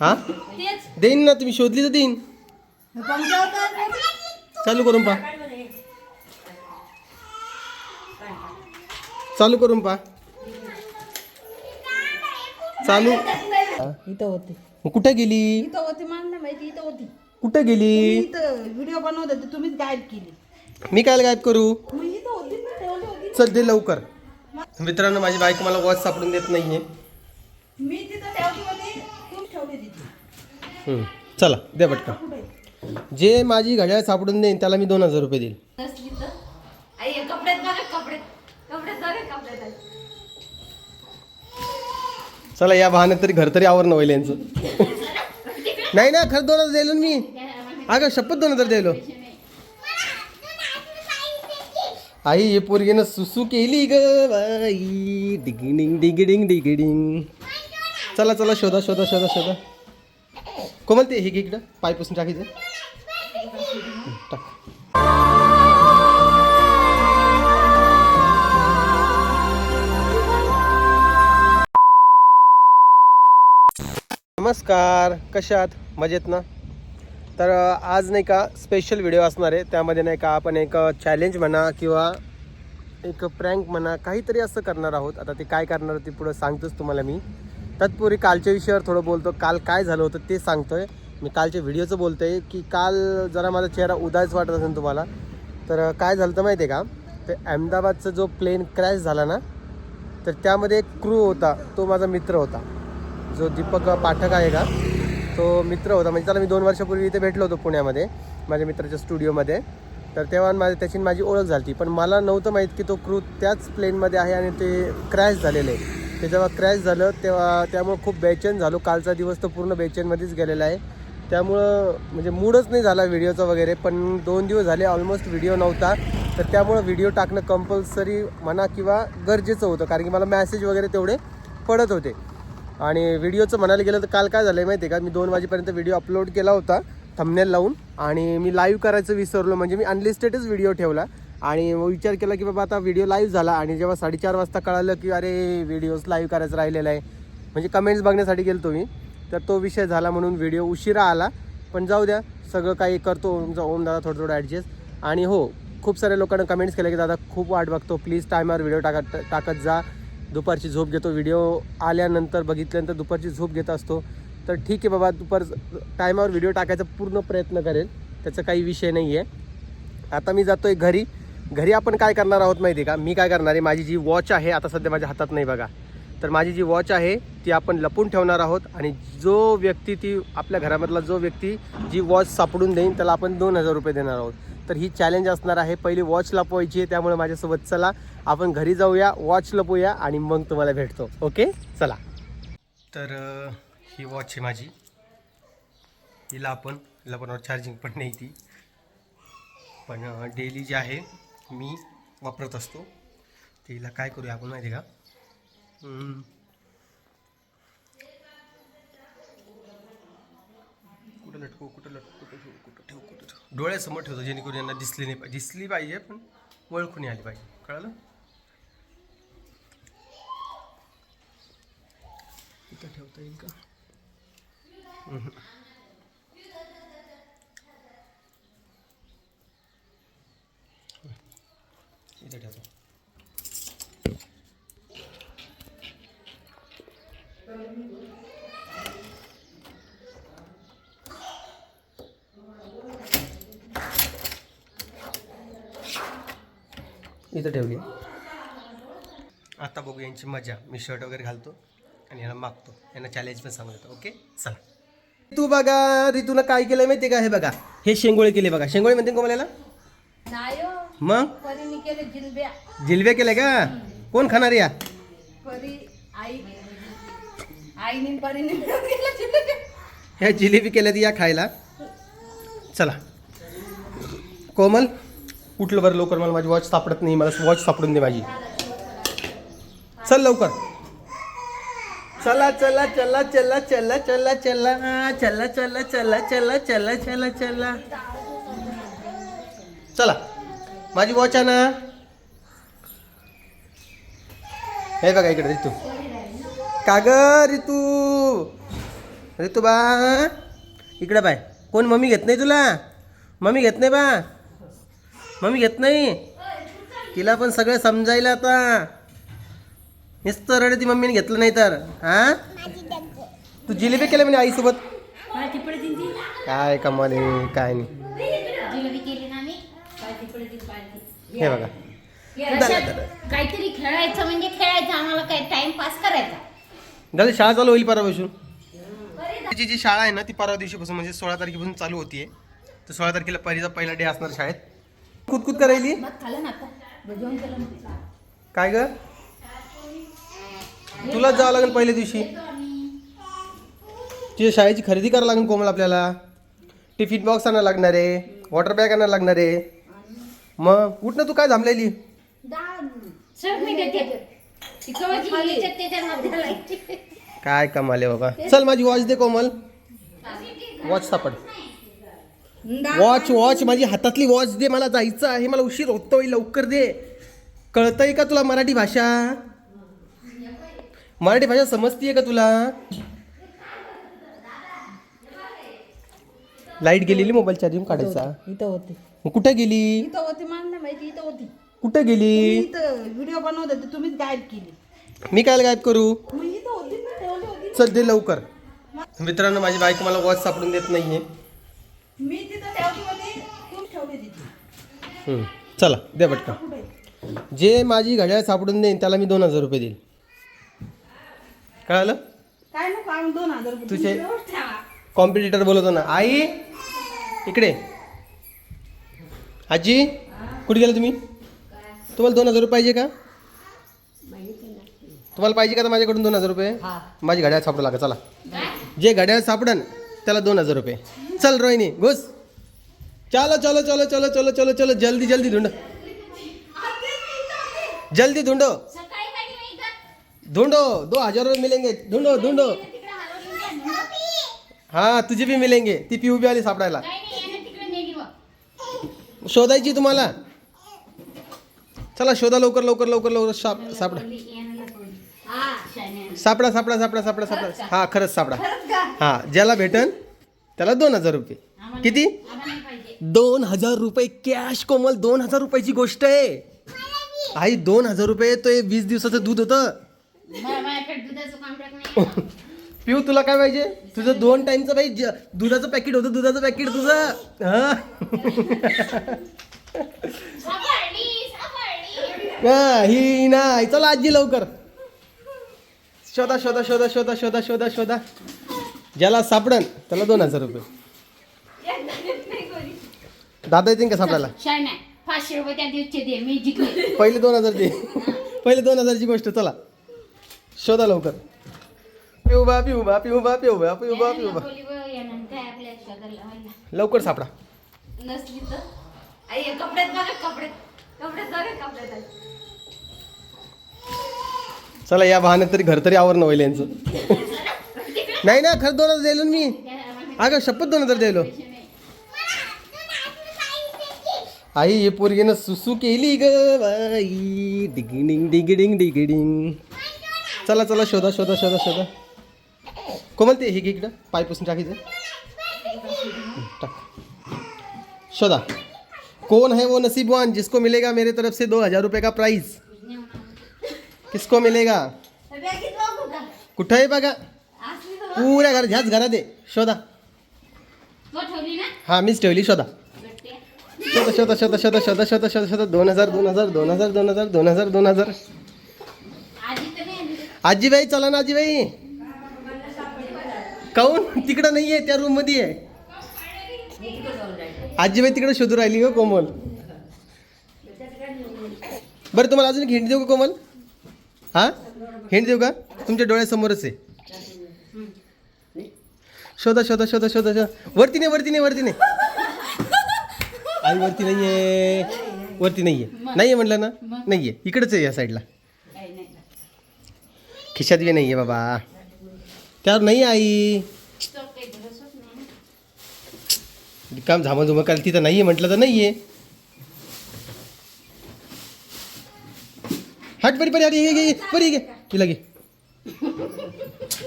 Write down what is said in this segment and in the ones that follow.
हा? तेच. देईन ना तुम्ही शोधली तर देईन? चालू करून पा चालू करून पा चालू. इथं होती. कुठे गेली? इथं होती मला माहिती इथं होती. कुठे गेली? इथं व्हिडिओ बनवत होते तुम्हीच गाईड केली. मी काय गायब करू? चल दे लवकर. मित्रांनो माझी बायको मला वॉच सापडून देत नाहीये. मी तिथं ठेवली होती तुम्ही ठेवली तिथे हम्म. चला दे पटकन. कुठे जे माझी घड्याळ सापडून देईन त्याला मी दोन हजार रुपये देईल. चला या बहाण्यात तरी घर तरी आवरणं होईल यांचं. नाही ना खरं दोन हजार द्यायलो ना मी. अगं शपथ दोन हजार द्यायलो. आई हे पोरगीनं सुसू केली ग बाई. डिगिडिंग डिगिडिंग डिगिडिंग. चला चला शोधा शोधा शोधा शोधा. कोमल ते हे घे इकडं? पायपासून टाकायचं टाक. नमस्कार कशात मजेत ना? तर आज नाही का स्पेशल व्हिडिओ असणार आहे. त्यामध्ये नाही का आपण एक चॅलेंज म्हणा किंवा एक प्रँक म्हणा काहीतरी असं करणार आहोत. आता ते काय करणार ते पुढं सांगतोच तुम्हाला मी. तत्पूर्वी कालच्या विषयावर थोडं बोलतो. काल काय झालं होतं ते सांगतोय. मी कालच्या व्हिडिओचं बोलतोय की काल जरा माझा चेहरा उदास वाटत असेल तुम्हाला. तर काय झालं तर माहिती आहे का? ते अहमदाबादचा जो प्लेन क्रॅश झाला ना तर त्यामध्ये एक क्रू होता. तो माझा मित्र होता. जो दीपक पाठक आहे का? तो मित्र होता. म्हणजे त्याला मी दोन वर्षापूर्वी इथे भेटलो होतो पुण्यामध्ये माझ्या मित्राच्या स्टुडिओमध्ये. तर तेव्हा माझी त्याची माझी ओळख झाली पण मला नव्हतं माहीत की तो क्रू त्याच प्लेनमध्ये आहे आणि ते क्रॅश झालेलं आहे. ते जेव्हा क्रॅश झालं तेव्हा त्यामुळं खूप बेचैन झालो. कालचा दिवस तर पूर्ण बेचैनमध्येच गेलेला आहे. त्यामुळं म्हणजे मूडच नाही झाला व्हिडिओचा वगैरे पण दोन दिवस झाले ऑलमोस्ट व्हिडिओ नव्हता. तर त्यामुळं व्हिडिओ टाकणं कंपल्सरी म्हणा किंवा गरजेचं होतं कारण की मला मॅसेज वगैरे तेवढे पडत होते. आणि व्हिडिओचं म्हणायला गेलं तर काल काय झालं आहे माहिती आहे का? मी दोन वाजेपर्यंत व्हिडिओ अपलोड केला होता थंबनेल लावून. आणि मी लाईव्ह करायचं विसरलो म्हणजे मी अनलिस्टेडच व्हिडिओ ठेवला. आणि मग विचार केला की बाबा आता व्हिडिओ लाईव्ह झाला आणि जेव्हा साडेचार वाजता कळालं की अरे व्हिडिओज लाईव्ह करायचं राहिलेला आहे. म्हणजे कमेंट्स बघण्यासाठी गेलो मी. तर तो विषय झाला म्हणून व्हिडिओ उशिरा आला. पण जाऊ द्या सगळं काही करतो तुमचा ओम दादा थोडं थोडं ॲडजस्ट आणि हो खूप साऱ्या लोकांना कमेंट्स केले की दादा खूप वाट बघतो. प्लीज टायमावर व्हिडिओ टाकत टाकत जा. दुपारची झोप घेतो. व्हिडिओ आल्यानंतर बघितल्यानंतर दुपारची झोप घेत असतो. तर ठीक आहे बाबा दुपार टायमावर व्हिडिओ टाकायचा पूर्ण प्रयत्न करेल. त्याचा काही विषय नाही आहे आता मी जातो आहे घरी. घरी आपण काय करणार आहोत माहिती आहे का? मी काय करणार आहे माझी जी वॉच आहे आता सध्या माझ्या हातात नाही बघा. तर माझी जी वॉच आहे ती आपण लपून ठेवणार आहोत आणि जो व्यक्ती ती आपल्या घरामधला जो व्यक्ती जी वॉच सापडून देईन त्याला आपण दोन हजार रुपये देणार आहोत. तर ही चॅलेंज असणार आहे पहिली वॉच लपवायची आहे त्यामुळे माझ्यासोबत चला. आपण घरी जाऊया वॉच लपूया आणि मग तुम्हाला भेटतो. ओके? चला. तर ही वॉच आहे माझी. हिला आपण लपवणार चार्जिंग पण नाही ती. पण डेली जी आहे मी वापरत असतो. तिला काय करूया आपण माहिती का? कुठं लटकू कुठं लटकू कुठं ठेवू कुठं ठेवू कुठं ठेवू? डोळ्यासमोर ठेवतो जेणेकरून यांना दिसली नाही पाहिजे. दिसली पाहिजे पण ओळखून आली पाहिजे. कळालं? कुठं ठेवता येईल का? इथं ठेवतो इथं ठेवली. आता बघू यांची मजा. मी शर्ट वगैरे घालतो आणि यांना मागतो. यांना चॅलेंज पण सांगून देतो ओके चला. तू बघा ऋतूला काय केलं माहिती का? हे बघा. हे शेंगोळे केले बघा. शेंगोळे म्हणते का मला नाही हो. मग? केले जिलब्या जिलबे केले का कोण खाणार या परी आई आईने परीने मिळून केलं जिलब्या. ह्या जिलेबी केल्या या खायला चला कोमल उठलं बरं लवकर मला माझी वॉच सापडत नाही मला वॉच सापडून दे माझी चल लवकर चला चला चला चला चला चला चला चला चला चला चला चला चला चला चला माझी वॉच आहे ना हे बघा इकडे ऋतू का ग ऋतू अरे तू बा इकडे बाय कोण मम्मी घेत नाही तुला? मम्मी घेत नाही बा. मम्मी घेत नाही? तिला पण सगळं समजायला आता. नुसतं रडे ती मम्मीने घेतलं नाही तर. हा? तू जिलेबी केल्या म्हणे आईसोबत? काय कमाल काय नाही जिलेबी केली ना मी काय तिकडे दिली पाहिजे हे बघा. काहीतरी खेळायचं म्हणजे खेळायचं आम्हाला काय टाइमपास करायचा. दादा शाळा चालू होईल परवापासून. तिची जी शाळा आहे ना ती परवा दिवशीपासून म्हणजे सोळा तारखेपासून चालू होतीये. तर सोळा तारखेला पहिलीचा पहिला डे असणार शाळेत. कुदकुद करायली? काय ग? तुलाच जावं लागेल पहिल्या दिवशी. तुझ्या शाळेची खरेदी करावं लागेल कोमल आपल्याला. टिफिन बॉक्स आणायला लागणार आहे. वॉटर बॅग आणायला लागणार आहे. मग उठ ना तू काय थांबलेली? सर मी देते. ती कवाची याच्यात त्याच्यामध्ये घालायची. काय कमाले बाबा. चल माझी वॉच दे कोमल. वॉच सापड. वॉच वॉच माझी हातातली वॉच दे. मला जायचं आहे. मला उशीर होतोय. लवकर दे. कळतंय का तुला मराठी भाषा? मराठी भाषा समजतीये का तुला? लाइट गेलेली मोबाईल चार्जिंग काढायचा. इथं होती. मग कुठे गेली? इथं होती मला नाही माहिती इथं होती. कुठे गेली? इथं व्हिडिओ बनवत होते तुम्हीच गायब केली. मी काय गायब करू? मग इथं होती ना ठेवली होती. चल दे लवकर. मित्रांनो माझी बायको मला वॉच सापडून देत नाहीये. मी तिथं ठेवली होती तुम्ही ठेवली तिथे. हम्म. चला दे पटकन. कुठे? जे माझी घड्याळ सापडून देईन त्याला मी दोन हजार रुपये देईल कळालं? काय नको आम्ही दोन हजार रुपये तुझे तुम्ही रोज ठेवा. कॉम्पिटिटर बोलवतो ना. आई इकडे. आजी कुठे गेला तुम्ही? तुम्हाला दोन हजार रुपये पाहिजे का? तुम्हाला पाहिजे का तर माझ्याकडून दोन हजार रुपये? माझी घड्याळ सापडू लागा चला. जे घड्याळ सापडन त्याला दोन हजार रुपये. चल रोहिणी घुस. चलो चलो चलो चलो चलो चलो चलो जल्दी जल्दी ढूंढो जल्दी ढूंढो इथं. ढूंढो दो हजार रुपये मिलेंगे. ढूंढो ढूंढो तिकडे हलवून द्या. हाँ तुझे भी मिलेंगे. ती पी उभी आली सापडायला काही नाही यानं तिकडे नेली बघ. शोधायची तुम्हाला? चला शोधा लवकर लवकर लवकर लवकर. साप सापडा. सापडा सापडा सापडा सापडा सापडा. हा खरंच सापडा. हा ज्याला भेटन त्याला दोन हजार रुपये. किती. दोन हजार रुपये कॅश कोमल. दोन हजार रुपयाची गोष्ट आहे. आई दोन हजार रुपये तो वीस दिवसाचं दूध होतं. पिऊ तुला काय पाहिजे? तुझं दोन टाइमचं बाई ज- दुधाचं पॅकेट होतं दुधाचं पॅकेट तुझं. हा? हा, ही नाही चला आजी लवकर. शोधा शोधा शोधा शोधा शोधा शोधा शोधा. ज्याला सापडन त्याला दोन हजार रुपये. दादा येतील का सापडायला? शान्या पाचशे रुपये त्या दिवसचे दे मी जिंकले. पहिले दोन हजार दे. पहिले दोन हजारची गोष्ट चला. शोधा लवकर. पिऊ बा पिऊ बा पिऊ बा पिऊ बा पिऊ बा पिऊ बा लपवली बघ, यानं काय आपल्या शोधायला लावायला. लवकर सापडा. नसली तर. आई कपड्यात बघा कपड्यात. कपड्यात बघा कपड्यात. चला या बहाण्यात तरी घर तरी आवरणं होईल यांचं. नाही ना खरं दोन हजार द्यायलो मी. अगं शपथ दोन हजार द्यायलो. आई हे पोरगीनं सुसू केली ग बाई. डिगिडिंग डिगिडिंग डिगिडिंग. चला चला शोधा शोधा शोधा शोधा. कोमल ते हे घे इकडं? पाय पुसून टाकायचं टाक. शोधा. कौन है वो नसीबवान जिसको मिलेगा मेरे तरफ से दो हजार रुपये का प्राइज किसको मिलेगा? कुठं आहे बघा? पुऱ्या घर ह्याच घरात आहे. शोधा. हां हा मीच ठेवली. शोधा. गट्टे. शोधा शोधा शोधा शोधा शोधा शोधा शोधा शोधा. दोन हजार दोन हजार दोन हजार दोन हजार दोन हजार दोन हजार. आजीबाई चला ना आजीबाई. काऊन? तिकडं नाही आहे त्या रूममध्ये आहे आजीबाई तिकडे शोधू राहिली हो कोमल. बरं तुम्हाला अजून एक हिंट देऊ का कोमल? हा? हिंट देऊ का? तुमच्या डोळ्यासमोरच. आहे शोधा शोधा शोधा शोधा शोधा. वरती नाही वरती नाही वरती नाही. आई वरती नाही आहे वरती नाही आहे नाही आहे म्हटलं ना? नाही आहे इकडंच आहे या साईडला नाही. खिशात बी नाहीये बाबा. त्यावर नाही आई. नाही. काम झामा झुमा करायला तिथं नाहीये म्हटलं तर नाहीये. हट परी परी अरे घे परी घे तिला घे.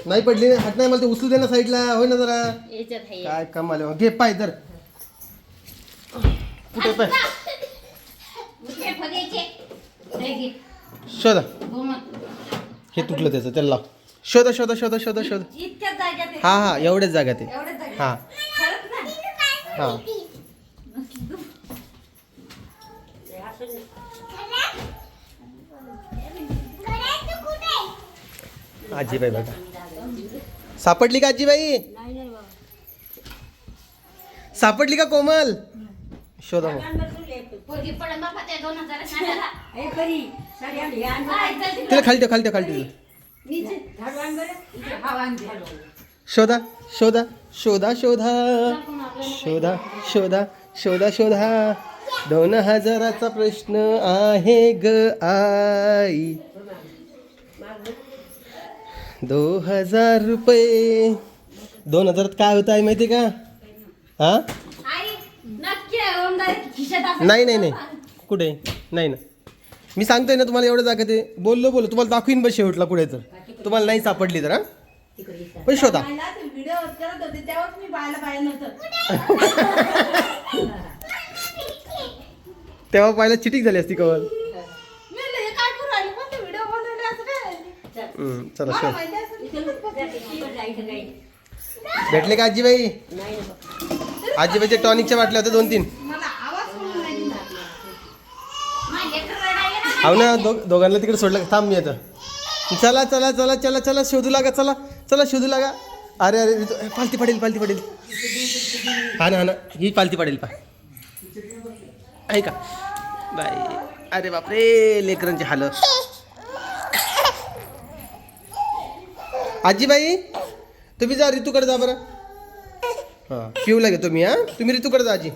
नाही पडली ना हट नाही मला ते उचलू दे ना साईडला होय ना जरा. याच्यात आहे. काय कमाल आहे. घे पाय तर कुठे पाय. शोधा. हे तुटलं त्याचं त्याला लाव. शोधा शोधा शोधा शोधा शोधा. इतक्याच. हा हा एवढ्याच जागा ते एवढ्याच. हा. खरंच ना? हा. आजीबाई बघा. सापडली का आजीबाई? सापडली का कोमल? शोधा मग. पोरगी पडन बापा दोन हजार? तिला खाली ठेव खाली ठेव खाली ठेव. शोधा शोधा शोधा शोधा. शोधा शोधा शोधा शोधा. दोन हजाराचा प्रश्न आहे ग आई. दो हजार रुपये. दोन हजारात काय होत आहे माहिती का? हा? नाही नाही नाही. कुठे? नाही ना. मी सांगतोय ना तुम्हाला एवढं जागा ते. बोललो बोललो. तुम्हाला दाखवीन बस शेवटला कुठे तर. तुम्हाला नाही सापडली तर हा? पण शोधा. पाहायला तेव्हा पाहिलं चिटिक झाली असती कवल चला शोध. भेटले का आजीबाई? आजीबाईच्या टॉनिकच्या बाटल्या होत्या दोन तीन मला आवाज म्हणून नाही दिला. माझ्या लेकरं रडायला ना. हो ना दो दोघांना तिकडे सोडलं का? थांब मी आता. चला चला चला चला चला शोधू लागा चला चला शोधू लागा. अरे अरे रितू, पालती पडेल पालती पडेल. हा ना हा ना. ही पालती पडेल पा. ऐका. बाय अरे बापरे लेकरांची हाल आजीबाई तुम्ही जा ऋतूकडे जा बरं. हां पिऊ घेतो मी हां. तुम्ही ऋतूकडे जा आजी.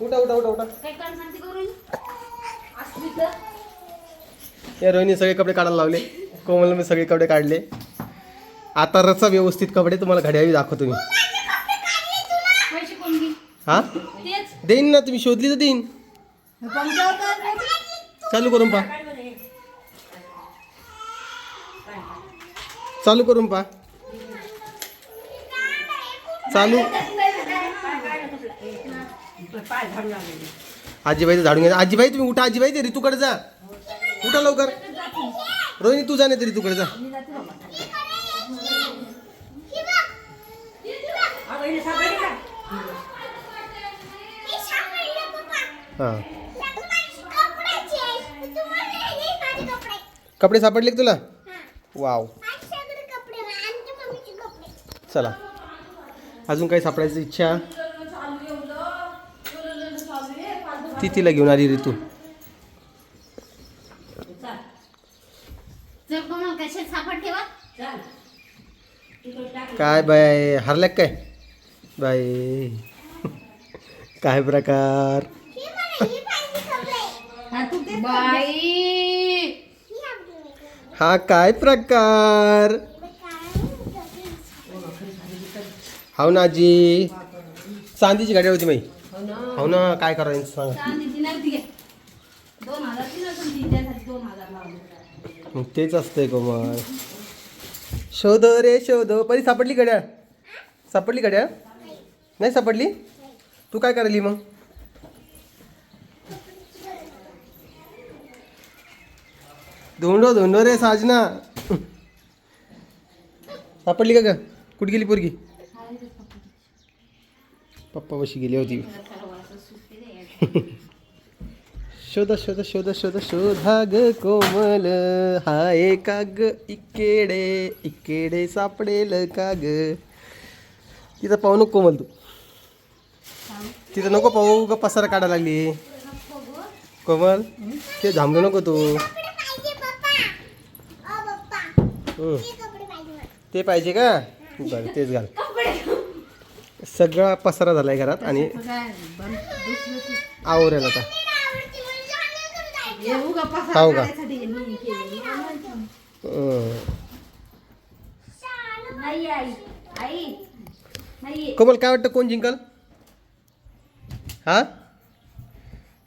उठा उठा उठा उठा काय काम सांगते करून? असली तर. या रोहिणी सगळे कपडे काढायला लावले. कोमल मी सगळे कपडे काढले. आता रचा व्यवस्थित कपडे तुम्हाला घड्याळी दाखवतो मी? हा. देईन ना तुम्ही शोधली तर देईन. चालू करून पा चालू करून पा चालू. आजीबाईचं झाडून घ्या. आजीबाई तुम्ही उठा. आजीबाई ते ऋतूकडे जा. उठा लवकर. रोहिणी तू जाणे तरी तुकडे जा. हां. कपडे सापडले तुला? वाव. चला. अजून काही सापडायची इच्छा? ती तिला घेऊन आली ऋतू जर कोणाला कशात सापड ठेवा चल. तिकडे टाक. काय बाय हरल्या का काय बाय काय प्रकार? हा, तू तेच बाई हा काय प्रकार? हाव ना आजी चांदीची गाडी होती माई। हो ना काय करायचं सांगा। चांदीची नव्हती घे. दोन हजारची नसून ती त्यासाठी दोन हजार लावले मग तेच असतंय कोमल शोध रे शोध. परी सापडली घड्याळ सापडली घड्याळ नाही सापडली? तू काय करायली मग? धोंडो धोंडो रे साजना. सापडली का ग? कुठे गेली पोरगी? पप्पा बशी गेली होती. शोध शोध शोध शोध शोधा ग कोमल. हाय का ग इकेडे इकेडे सापडेल का ग तिथं पाहू नको कोमल तू. तिथं नको पाहू ग पसारा काढायला लागली. कोमल ते झांबू नको तू. ते पाहिजे का? बरं तेच घाल. सगळा पसारा झालाय घरात आणि आवरेल आता. हे। का? कोमल काय वाटतं कोण जिंकल? हा?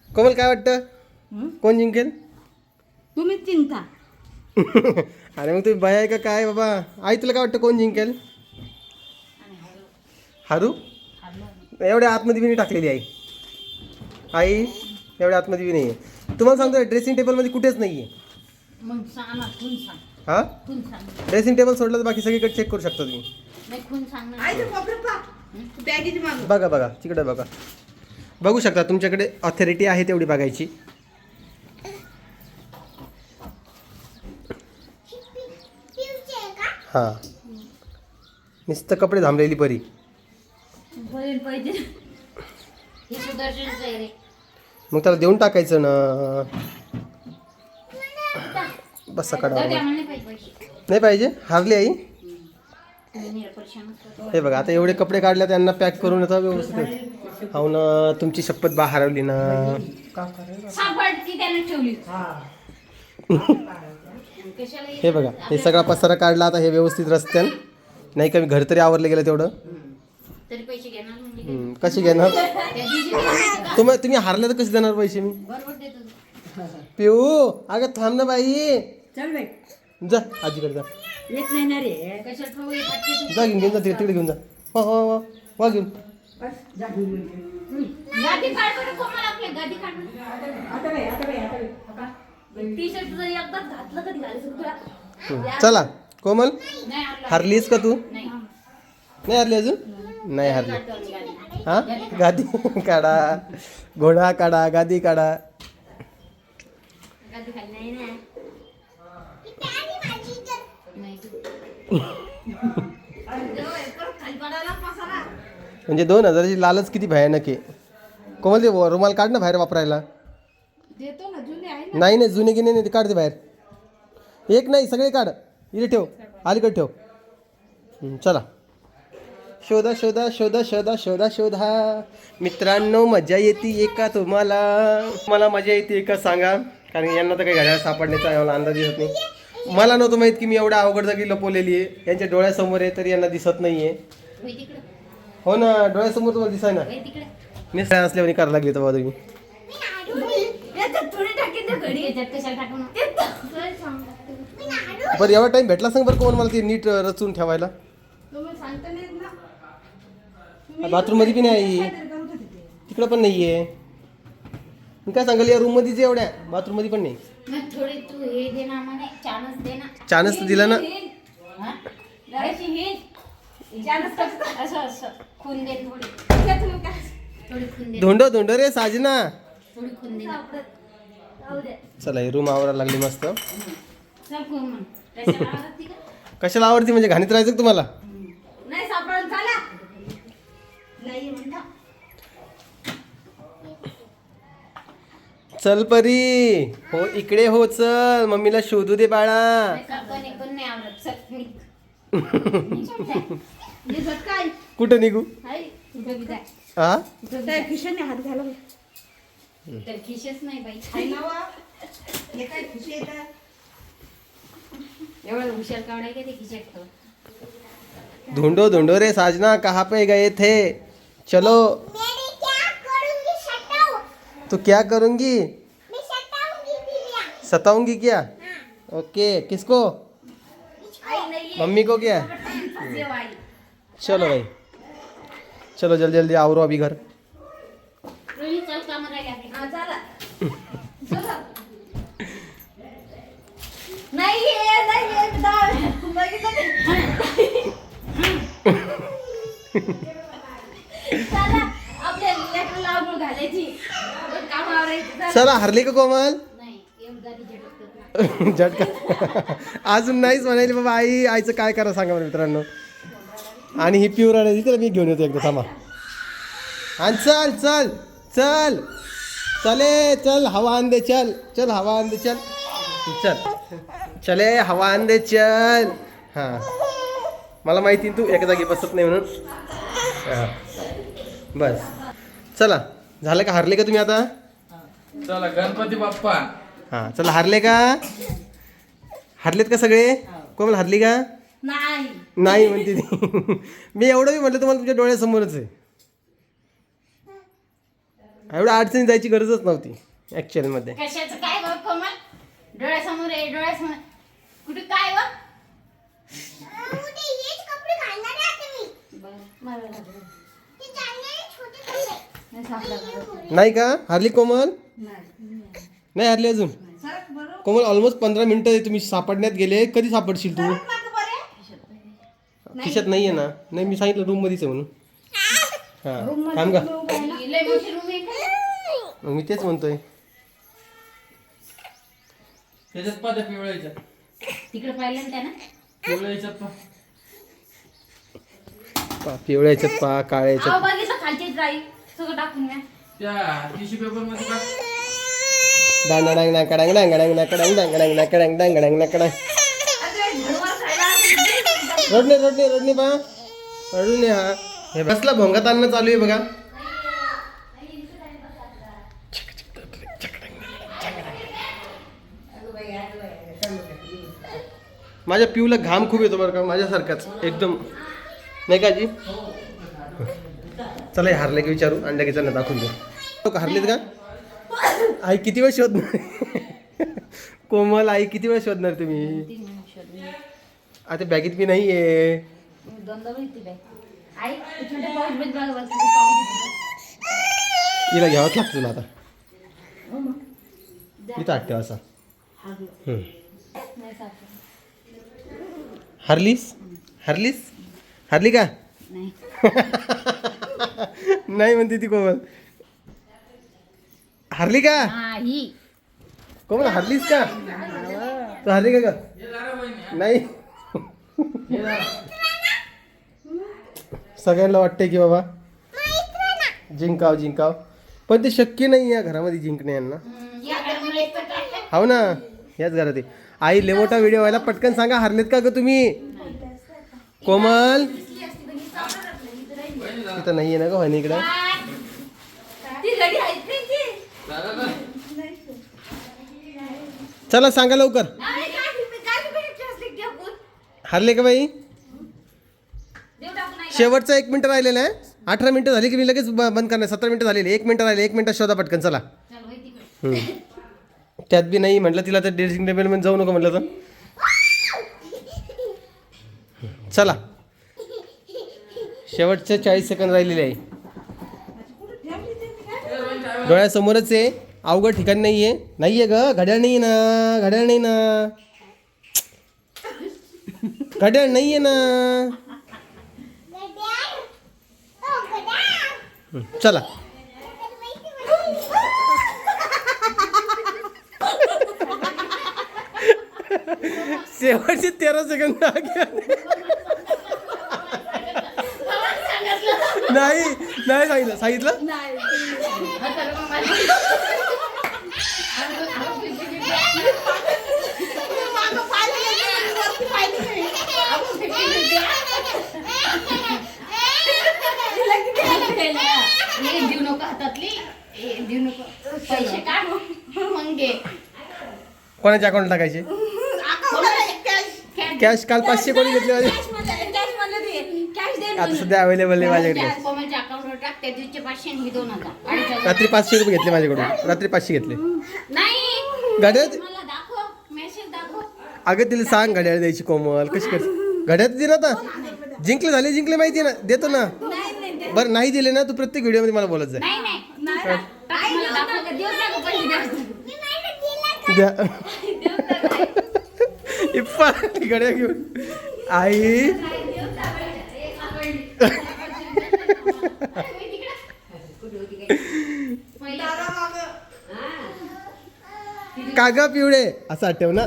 कोमल काय वाटतं? कोण जिंकेल? तुम्ही चिंता अरे मग तुम्ही आहे का काय बाबा? आई तुला काय वाटतं कोण जिंकेल? हारू? एवढ्या आतमध्ये बी नाही टाकलेली आई. आई एवढ्या आतमध्ये बी नाही आहे तुम्हाला सांगतो ड्रेसिंग टेबलमध्ये कुठेच नाही आहे मग सांग ना खून सांग. हां? खून सांग. ड्रेसिंग टेबल सोडलं तर बाकी सगळीकडे चेक करू शकता तुम्ही. नाही खून सांग ना. आई ते कपडे पा. बॅगेची मागं. बघा बघा तिकडे बघा. बघू शकता तुमच्याकडे ऑथॉरिटी आहे तेवढी बघायची. हां. नुसतं कपडे थांबलेली परी. बहीण पाहिजे. हे सुदर्शनचं आहे रे मग त्याला देऊन टाकायचं ना. बस सकाळ नाही पाहिजे हारली आई. हे बघा आता एवढे कपडे काढले त्यांना पॅक करून येतं व्यवस्थित हो ना तुमची शपथ बा हरवली ना. हे बघा हे सगळा पसारा काढला आता हे व्यवस्थित रस्त्यान. नाही का मी घर तरी आवरलं गेलं तेवढं? तरी पैसे घेणार म्हणजे हम्म, कसे घेणार? त्या दिवशी? तुम्ही तुम्ही हारले तर कसे देणार पैसे? मी बरोबर देतो. तू. पिऊ अगं थांब ना बाई. चल बाई. जा आजीकडे जा. येत नाही ना रे. कशाला ठेवू हे फाटके तू? जा घेऊन घेऊन जा तिकडे तिकडे घेऊन जा. वा वा वा वा घेऊन. बस जा घेऊन ये. गादी काढ बरं कोमल आपल्या गादी काढ बरं. आता बाई आता बाई. आता बाई. टी शर्ट जर एकदाच घातलं कधी घालायचं तुला? हम्म, चला कोमल नाही. हारलीस का तू? नाही. नाही हारली अजून? नाही हारली. हा? गादी काढा. घोडा काढा गादी काढा. म्हणजे दोन हजाराची लालच किती भयानक आहे. कोमल ते रुमाल काढ ना बाहेर वापरायला. देतो ना जुने आहे ना. नाही नाही जुने गिने नाही ते काढ ते बाहेर. एक नाही सगळे काढ. इथे ठेव. अलीकडे ठेव. चला. शोधा शोधा शोधा शोधा शोधा शोधा. मित्रांनो मजा येते का तुम्हाला. मला मजा येते का सांगा. कारण यांना तर काही घड्याळ सापडण्याचा मला अंदाज येत नाही. मला नव्हतं माहीत की मी एवढ्या अवघड जागी लपवलेली आहे. यांच्या डोळ्यासमोर आहे तरी यांना दिसत नाही आहे हो ना डोळ्यासमोर तुम्हाला दिसाय ना. निसऱ्या असल्यावर करायला लागली तर तुम्ही. बरं एवढा टाइम भेटला सांग बरं कोण मला ते नीट रचून ठेवायला तुम्ही सांगता नाहीत ना बाथरूममध्ये बी नाही. तिकडं पण नाहीये. मी काय सांगाल या रूम मध्येच एवढ्या. बाथरूममध्ये पण नाही. मग थोडे तू हे दे ना चानस दे ना. चानस तर दिला ना. हा? जराशी हे. चानस कसं असं असं. खून दे थोडी. थोडी खून दे. धोंड धोंड रे साजना. थोडी खून दे. ना. चला ही रूम आवरायला लागली मस्त. चल खून म्हण कशाला आवडत? कशाला म्हणजे घाणीत राहायचं का तुम्हाला? चल परी. हो इकडे हो चल. मम्मीला शोधू दे बाळा. कुठं निघू? हाय, कुठं हा रे साजना कहाँ पे गए थे? चलो. तो क्या करूंगी? सताऊंगी क्या? ओके किसको? मम्मी को क्या? चलो भाई। चलो जल्दी जल्दी आवरो अभी घर. हा, आपल्या घालायची चला. हरली का कोमल. झटका अजून नाहीच म्हणाली बाबा आई आईचं काय करा सांगा बरं मित्रांनो. आणि ही प्युअर आहे तिला मी घेऊन येतो एकदा थांबा. आणि चल चल चल. चले चल हवा आंदे चल चल हवा आंदे चल. चल. चले हवा आंदे चल. हां. मला माहिती तू एका जागी बसत नाही म्हणून. हां. बस. चला. झालं का? हरले का तुम्ही आता? चला गणपती बाप्पा. हां चला हारले का? हारलेत का सगळे? कोमल हारली का? नाही. नाही म्हणते ती. मी एवढं बी म्हटलं तुम्हाला तुमच्या डोळ्यासमोरच आहे. एवढ्या अडचणी जायची गरजच नव्हती ॲक्च्युअलमध्ये कशाचं काय बघ कमल? डोळ्यासमोर आहे डोळ्यासमोर. कुठे काय मला. नाही का? हारली कोमल? नाही हारली अजून? कोमल ऑलमोस्ट पंधरा मिनिटं तुम्ही सापडण्यात गेले. कधी सापडशील तू? खिशात नाहीये ना. नाही मी सांगितलं रूम मध्येच आहे म्हणून. हा थांब का? आहे मी तेच म्हणतोय. त्याच्यात पा त्या पिवळ्याच्या. तिकडे पाहिलं ना त्यानं? पिवळ्या याच्यात पा याच्यात पा खालची सगळं टाकून द्या त्या टिश्यू पेपरमध्ये का डांग डांग डांग कडांग डांग डांग डांग कडांग डांग डांग डांग कडांग डांग डांग डांग कडांग रडणे रडणे रडणे बा रडू नये हा हे बसला भोंगात आणणं चालू आहे बघा माझ्या पिऊला घाम खूप येतो बरं का माझ्यासारखाच एकदम नाही का जी चला हे हारले की विचारू अंड्या की दाखवून देऊ. का हारलेत का? आई किती वेळ शोधणार? कोमल आई किती वेळ शोधणार तुम्ही? आता बॅगेत मी नाही आहे तिला घ्यावंच लागतं तुला आता. इथं आठ ठेवा असा. हरलीस? हरलीस? हरली हारली का नाही म्हणते ती कोमल. हारली का? नाही. कोमल हारलीस का? तू हारली का ग? नाही. सगळ्यांना वाटतंय की बाबा जिंकाव जिंकाव. पण ते शक्य नाही या घरामध्ये जिंकणे यांना? हो ना? याच घरात आई लय मोठा व्हिडिओ व्हायला पटकन सांगा हारलेत का ग तुम्ही? कोमल? तिथं नाहीये ना ग व्हानी इकडं चला सांगा लवकर हरले हारले का बाई? शेवटचं शेवटचा एक मिनटं राहिलेला आहे. अठरा मिनटं झाली की मी लगेच ब- बंद करणार. सतरा मिनटं झालेली एक मिनटं राहिले एक मिनिटं शोधा पटकन चला. हम्म. त्यात बी नाही म्हटलं तिला तर ड्रेसिंग टेबलमध्ये जाऊ नको म्हटलं तर. चला. शेवटचे चाळीस सेकंद राहिलेले आहे. डोळ्यासमोरच आहे. अवघड ठिकाण नाही आहे नाही आहे ग. घड्याळ नाही ना. घड्याळ नाही ना. घड्याळ नाही आहे ना. चला. शेवटचे तेरा सेकंद नाही नाही सांगितलं सांगितलं मागं पाहिलं नाही, वरती पाहिलं नाही. देऊ नको हातातली देऊ नको पैसे काढ मग घे कोणाच्या अकाउंट टाकायचे. कॅश काल पाचशे कोणी घेतले माझे कॅशमध्ये कॅश म्हणलं ते कॅश दे आता सध्या अवेलेबल आहे माझ्याकडे. कोमलच्या अकाउंटवर टाक त्या दिवशी पाचशे आणि हे दोन हजार. अडीच हजार. रात्री पाचशे रुपये घेतले माझ्याकडून. रात्री पाचशे घेतले. नाही. घड्याळ मला दाखव. मेसेज दाखव. अगं तिला सांग घड्याळ द्यायची कोमल. कशी कर घड्याळ दे ना आता. जिंकले झाले जिंकले माहिती आहे ना. देतो ना. बरं नाही दिले ना तू प्रत्येक व्हिडिओमध्ये मला बोलत जाय नाही नाही. टाक मला दाखव का? देऊच नको पैसे द्यायचे द्या. इप्पा घड्या घेऊन. आई. काग पिवळे असं आठव ना.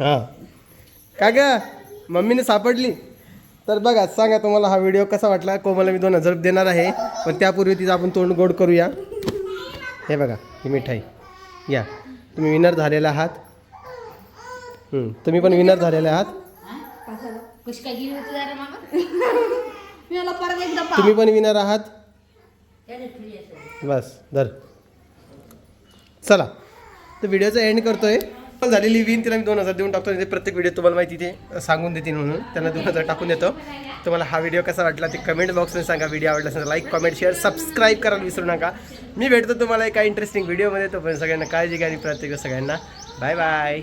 हा. काग मम्मीने सापडली. तर बघा सांगा तुम्हाला हा व्हिडिओ कसा वाटला? कोमला मी दोन हजार देणार आहे पण त्यापूर्वी तिचं आपण तोंड गोड करूया. हे बघा ही मिठाई. या. तुम्ही विनर झालेला आहात. तुम्ही पण विनर झालेले आहात. कशी काय गेली होती जरा मागं? मी याला परत एकदा पा तुम्ही पण विनर आहात? बस धर. चला. तर व्हिडिओचा एंड करतोय. झालेली विन तिला मी दोन हजार देऊन टाकतो म्हणजे प्रत्येक व्हिडिओ तुम्हाला माहिती ते सांगून देतील म्हणून. त्यांना दोन हजार टाकून देतो. तुम्हाला हा व्हिडिओ कसा वाटला ते कमेंट बॉक्समध्ये सांगा. व्हिडिओ आवडला असेल लाईक कमेंट शेअर सबस्क्राईब करायला विसरू नका. मी भेटतो तुम्हाला एका इंटरेस्टिंग व्हिडिओमध्ये तो पण सगळ्यांना काळजी घ्या आणि प्रत्येक सगळ्यांना बाय बाय